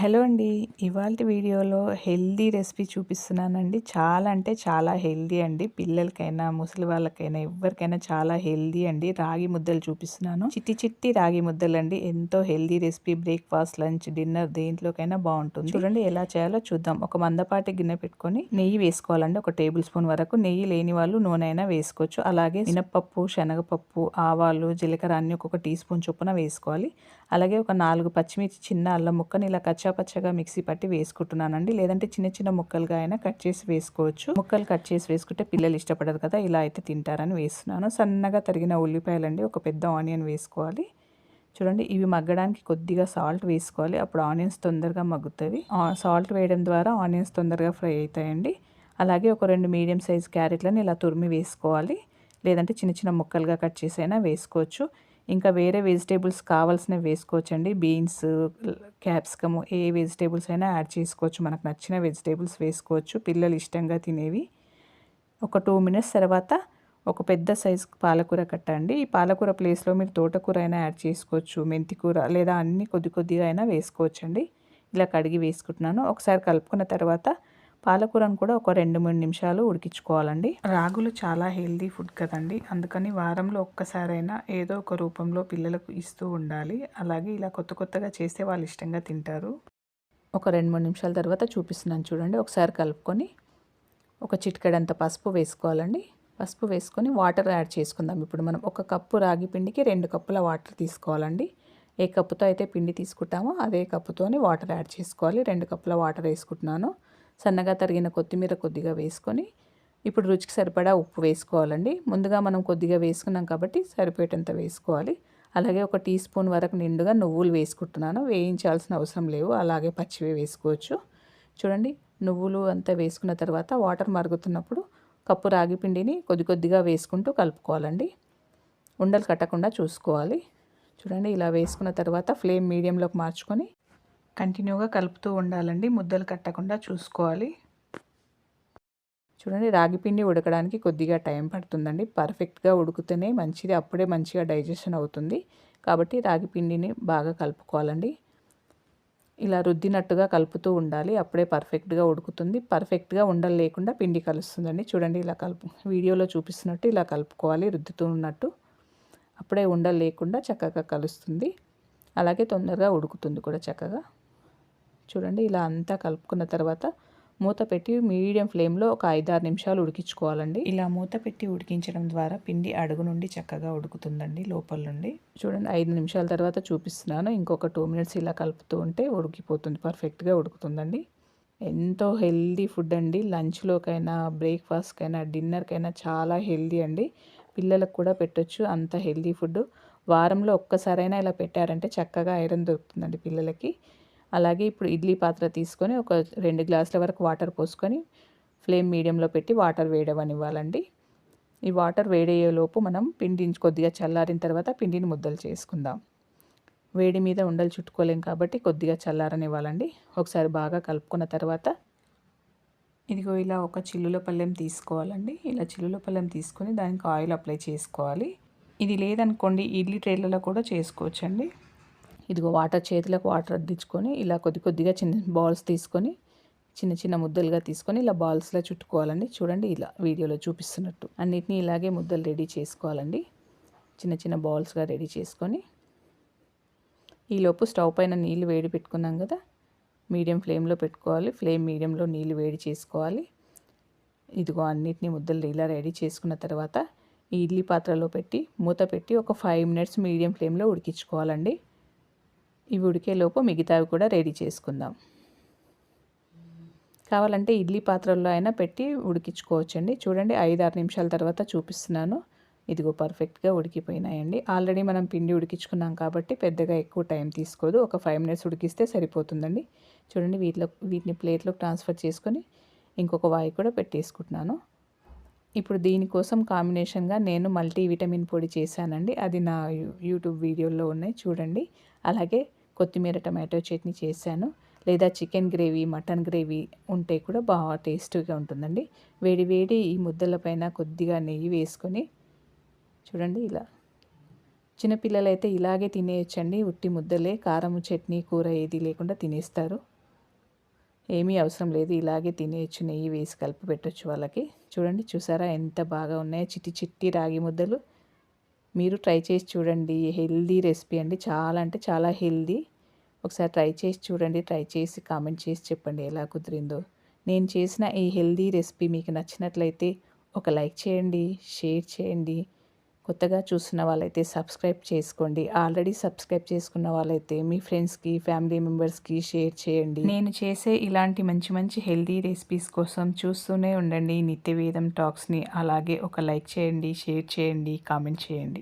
Hello అండి. ఇవాళ వీడియోలో హెల్దీ రెసిపీ చూపిస్తున్నానండి. చాలా అంటే చాలా హెల్దీ అండి. పిల్లలకైనా ముసలి వాళ్ళకైనా ఎవరికైనా చాలా హెల్దీ అండి. రాగి ముద్దలు చూపిస్తున్నాను. చిట్టి చిట్టి రాగి ముద్దలు అండి ఎంతో healthy recipe. Breakfast lunch dinner దేంట్లోకైనా బాగుంటుంది. చూడండి ఎలా చేయాలో చూద్దాం. ఒక మందపాటి గిన్నె పెట్టుకొని నెయ్యి వేసుకోవాలండి. ఒక టేబుల్ స్పూన్ వరకు నెయ్యి లేని వాళ్ళు నూనె అయినా వేసుకోవచ్చు. అలాగే మినప్పప్పు శనగపప్పు ఆవాలు జీలకర్ర అన్ని ఒక్కొక్క టీ స్పూన్ చొప్పున వేసుకోవాలి. అలాగే ఒక నాలుగు పచ్చిమిర్చి చిన్న అల్లం ముక్కని ఇలా కచ్చాపచ్చగా మిక్సీ పట్టి వేసుకుంటున్నానండి. లేదంటే చిన్న చిన్న ముక్కలుగా అయినా కట్ చేసి వేసుకోవచ్చు. ముక్కలు కట్ చేసి వేసుకుంటే పిల్లలు ఇష్టపడరు కదా ఇలా అయితే తింటారని వేస్తున్నాను. సన్నగా తరిగిన ఉల్లిపాయలండి ఒక పెద్ద ఆనియన్ వేసుకోవాలి. చూడండి ఇవి మగ్గడానికి కొద్దిగా సాల్ట్ వేసుకోవాలి. అప్పుడు ఆనియన్స్ తొందరగా మగ్గుతుంది సాల్ట్ వేయడం ద్వారా ఆనియన్స్ తొందరగా ఫ్రై అవుతాయండి. అలాగే ఒక రెండు మీడియం సైజ్ క్యారెట్లను ఇలా తురిమి వేసుకోవాలి. లేదంటే చిన్న చిన్న ముక్కలుగా కట్ చేసైనా వేసుకోవచ్చు. ఇంకా వేరే వెజిటేబుల్స్ కావాల్సినవి వేసుకోవచ్చండి. బీన్స్ క్యాప్సికమ్ ఏ వెజిటేబుల్స్ అయినా యాడ్ చేసుకోవచ్చు. మనకు నచ్చిన వెజిటేబుల్స్ వేసుకోవచ్చు. పిల్లలు ఇష్టంగా తినేవి. ఒక టూ మినిట్స్ తర్వాత ఒక పెద్ద సైజు పాలకూర కట్టండి. ఈ పాలకూర ప్లేస్లో మీరు తోటకూర అయినా యాడ్ చేసుకోవచ్చు. మెంతికూర లేదా అన్ని కొద్ది కొద్దిగా అయినా వేసుకోవచ్చండి. ఇలా కడిగి వేసుకుంటున్నాను. ఒకసారి కలుపుకున్న తర్వాత పాలకూరను కూడా ఒక రెండు మూడు నిమిషాలు ఉడికించుకోవాలండి. రాగులు చాలా హెల్దీ ఫుడ్ కదండి. అందుకని వారంలో ఒక్కసారైనా ఏదో ఒక రూపంలో పిల్లలకు ఇస్తూ ఉండాలి. అలాగే ఇలా కొత్త కొత్తగా చేస్తే వాళ్ళు ఇష్టంగా తింటారు. ఒక రెండు మూడు నిమిషాల తర్వాత చూపిస్తున్నాను చూడండి. ఒకసారి కలుపుకొని ఒక చిటికెడంత పసుపు వేసుకోవాలండి. పసుపు వేసుకొని వాటర్ యాడ్ చేసుకుందాం. ఇప్పుడు మనం ఒక కప్పు రాగి పిండికి రెండు కప్పుల వాటర్ తీసుకోవాలండి. ఏ కప్పుతో అయితే పిండి తీసుకుంటామో అదే కప్పుతోని వాటర్ యాడ్ చేసుకోవాలి. రెండు కప్పుల వాటర్ వేసుకుంటున్నాను. సన్నగా తరిగిన కొత్తిమీర కొద్దిగా వేసుకొని ఇప్పుడు రుచికి సరిపడా ఉప్పు వేసుకోవాలండి. ముందుగా మనం కొద్దిగా వేసుకున్నాం కాబట్టి సరిపోయేటంత వేసుకోవాలి. అలాగే ఒక టీ స్పూన్ వరకు నిండుగా నువ్వులు వేసుకుంటున్నాను. వేయించాల్సిన అవసరం లేవు. అలాగే పచ్చివి వేసుకోవచ్చు. చూడండి నువ్వులు అంతా వేసుకున్న తర్వాత వాటర్ మరుగుతున్నప్పుడు కప్పు రాగి పిండిని కొద్ది కొద్దిగా వేసుకుంటూ కలుపుకోవాలండి. ఉండలు కట్టకుండా చూసుకోవాలి. చూడండి ఇలా వేసుకున్న తర్వాత ఫ్లేమ్ మీడియంలోకి మార్చుకొని కంటిన్యూగా కలుపుతూ ఉండాలండి. ముద్దలు కట్టకుండా చూసుకోవాలి. చూడండి రాగి పిండి ఉడకడానికి కొద్దిగా టైం పడుతుందండి. పర్ఫెక్ట్గా ఉడికితేనే మంచిది. అప్పుడే మంచిగా డైజెషన్ అవుతుంది. కాబట్టి రాగి పిండిని బాగా కలుపుకోవాలండి. ఇలా రుద్దినట్టుగా కలుపుతూ ఉండాలి. అప్పుడే పర్ఫెక్ట్గా ఉడుకుతుంది. పర్ఫెక్ట్గా ఉండలు లేకుండా పిండి కలుస్తుందండి. చూడండి ఇలా కలుపు వీడియోలో చూపిస్తున్నట్టు ఇలా కలుపుకోవాలి రుద్దుతూ ఉన్నట్టు అప్పుడే ఉండలు లేకుండా చక్కగా కలుస్తుంది. అలాగే తొందరగా ఉడుకుతుంది కూడా చక్కగా. చూడండి ఇలా అంతా కలుపుకున్న తర్వాత మూత పెట్టి మీడియం ఫ్లేమ్లో ఒక ఐదారు నిమిషాలు ఉడికించుకోవాలండి. ఇలా మూత పెట్టి ఉడికించడం ద్వారా పిండి అడుగు నుండి చక్కగా ఉడుకుతుందండి లోపల నుండి. చూడండి ఐదు నిమిషాల తర్వాత చూపిస్తున్నాను. ఇంకొక టూ మినిట్స్ ఇలా కలుపుతూ ఉంటే ఉడికిపోతుంది పర్ఫెక్ట్గా ఉడుకుతుందండి. ఎంతో హెల్దీ ఫుడ్ అండి. లంచ్లోకైనా బ్రేక్ఫాస్ట్కైనా డిన్నర్కైనా చాలా హెల్దీ అండి. పిల్లలకు కూడా పెట్టొచ్చు అంత హెల్దీ ఫుడ్ వారంలో ఒక్కసారైనా ఇలా పెట్టారంటే చక్కగా ఐరన్ దొరుకుతుందండి పిల్లలకి. అలాగే ఇప్పుడు ఇడ్లీ పాత్ర తీసుకొని ఒక రెండు గ్లాసుల వరకు వాటర్ పోసుకొని ఫ్లేమ్ మీడియంలో పెట్టి వాటర్ వేడవనివ్వాలండి. ఈ వాటర్ వేడయ్యేలోపు మనం పిండిని కొద్దిగా చల్లారిన తర్వాత పిండిని ముద్దలు చేసుకుందాం. వేడి మీద ఉండలు చుట్టుకోలేం కాబట్టి కొద్దిగా చల్లారనివ్వాలండి. ఒకసారి బాగా కలుపుకున్న తర్వాత ఇదిగో ఇలా ఒక చిల్లుల పళ్ళెం తీసుకోవాలండి. ఇలా చిల్లుల పళ్ళెం తీసుకొని దానికి ఆయిల్ అప్లై చేసుకోవాలి. ఇది లేదనుకోండి ఇడ్లీ ట్రేలలో కూడా చేసుకోవచ్చండి. ఇదిగో వాటర్ చేతులకు వాటర్ అద్దించుకొని ఇలా కొద్ది కొద్దిగా చిన్న బాల్స్ తీసుకొని చిన్న చిన్న ముద్దలుగా తీసుకొని ఇలా బాల్స్లో చుట్టుకోవాలండి. చూడండి ఇలా వీడియోలో చూపిస్తున్నట్టు. అన్నిటినీ ఇలాగే ముద్దలు రెడీ చేసుకోవాలండి. చిన్న చిన్న బాల్స్గా రెడీ చేసుకొని. ఈలోపు స్టవ్ పైన నీళ్ళు వేడి పెట్టుకున్నాం కదా మీడియం ఫ్లేమ్లో పెట్టుకోవాలి. ఫ్లేమ్ మీడియంలో నీళ్ళు వేడి చేసుకోవాలి. ఇదిగో అన్నిటినీ ముద్దలు ఇలా రెడీ చేసుకున్న తర్వాత ఈ ఇడ్లీ పాత్రలో పెట్టి మూత పెట్టి ఒక ఫైవ్ మినిట్స్ మీడియం ఫ్లేమ్లో ఉడికించుకోవాలండి. ఇవి ఉడికేలోపు మిగతావి కూడా రెడీ చేసుకుందాం. కావాలంటే ఇడ్లీ పాత్రల్లో అయినా పెట్టి ఉడికించుకోవచ్చండి. చూడండి ఐదు ఆరు నిమిషాల తర్వాత చూపిస్తున్నాను. ఇదిగో పర్ఫెక్ట్గా ఉడికిపోయినాయండి. ఆల్రెడీ మనం పిండి ఉడికించుకున్నాం కాబట్టి పెద్దగా ఎక్కువ టైం తీసుకోదు. ఒక ఫైవ్ మినిట్స్ ఉడికిస్తే సరిపోతుందండి. చూడండి వీటిలో వీటిని ప్లేట్లోకి ట్రాన్స్ఫర్ చేసుకొని ఇంకొక వాయి కూడా పెట్టేసుకుంటున్నాను. ఇప్పుడు దీనికోసం కాంబినేషన్గా నేను మల్టీవిటమిన్ పొడి చేశానండి. అది నా యూట్యూబ్ వీడియోలో ఉన్నాయి చూడండి. అలాగే కొత్తిమీర టమాటో చట్నీ చేశాను. లేదా చికెన్ గ్రేవీ మటన్ గ్రేవీ ఉంటే కూడా బాగా టేస్టీగా ఉంటుందండి. వేడి వేడి ఈ ముద్దల పైన కొద్దిగా నెయ్యి వేసుకొని చూడండి ఇలా. చిన్నపిల్లలైతే ఇలాగే తినేయచ్చండి. ఉట్టి ముద్దలే కారం చట్నీ కూర ఏది లేకుండా తినేస్తారు. ఏమీ అవసరం లేదు. ఇలాగే తినేయచ్చు నెయ్యి వేసి కలిపి పెట్టచ్చు వాళ్ళకి. చూడండి చూసారా? ఎంత బాగా ఉన్నాయో చిట్టి చిట్టి రాగి ముద్దలు. మీరు ట్రై చేసి చూడండి. హెల్దీ రెసిపీ అండి. చాలా అంటే చాలా హెల్దీ. ఒకసారి ట్రై చేసి చూడండి ట్రై చేసి కామెంట్ చేసి చెప్పండి ఎలా కుదిరిందో. నేను చేసిన ఈ హెల్దీ రెసిపీ మీకు నచ్చినట్లయితే ఒక లైక్ చేయండి షేర్ చేయండి. కొత్తగా చూస్తున్న వాళ్ళైతే సబ్స్క్రైబ్ చేసుకోండి. ఆల్రెడీ సబ్స్క్రైబ్ చేసుకున్న వాళ్ళైతే మీ ఫ్రెండ్స్కి ఫ్యామిలీ మెంబర్స్కి షేర్ చేయండి. నేను చేసే ఇలాంటి మంచి మంచి హెల్దీ రెసిపీస్ కోసం చూస్తూనే ఉండండి. నిత్యవేదం టాక్స్ని అలాగే ఒక లైక్ చేయండి షేర్ చేయండి కామెంట్ చేయండి.